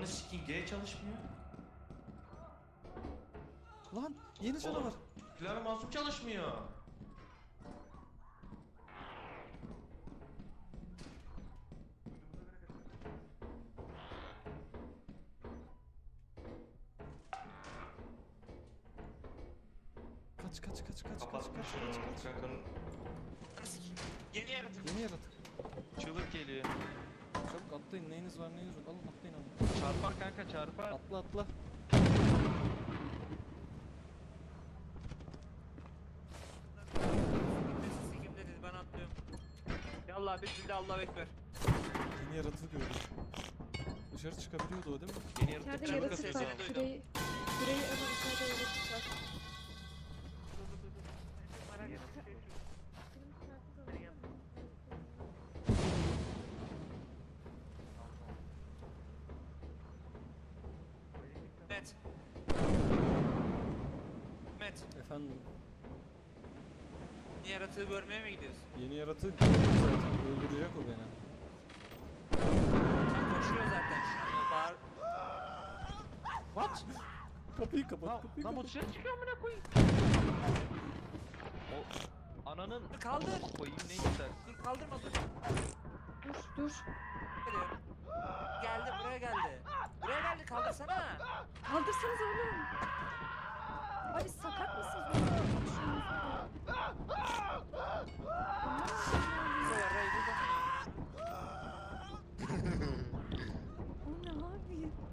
Ananı sikeyim G çalışmıyor. Lan yeni canavar. Klavye masum çalışmıyor. Kaç kaç kaç kaç kaç kaç kaç kaç. Kankanın Yeni yaratık. Yeni yaratık. Çabuk atlayın neyiniz var neyiniz yok. Alın atlayın alın. Çarpar kanka çarpar. Atla atla. Kimde dedi ben atlıyorum. Yallah bismillah Allahu ekber. Yeni yaratığı gördüm. Dışarı çıkabiliyordu o değil mi? Yeni yaratık İçeride çığlık yaratık atıyor. var. Küreyi, küreyi ama Met. Met. Efendim Yeni yaratığı görmeye mi gidiyorsun? yeni yaratığı gördüm zaten öldürecek o beni. Sen koşuyor zaten şu an. O bağır... What? Kapıyı kapat kapıyı lan bu dışarı çıkıyor amına koyayım. O ananın Kaldır. koyayım ne istersin? Dur kaldırma dur. Dur dur. Geliyor. Geldi buraya geldi. Buraya geldi kaldırsana. Kaldırsanız oğlum.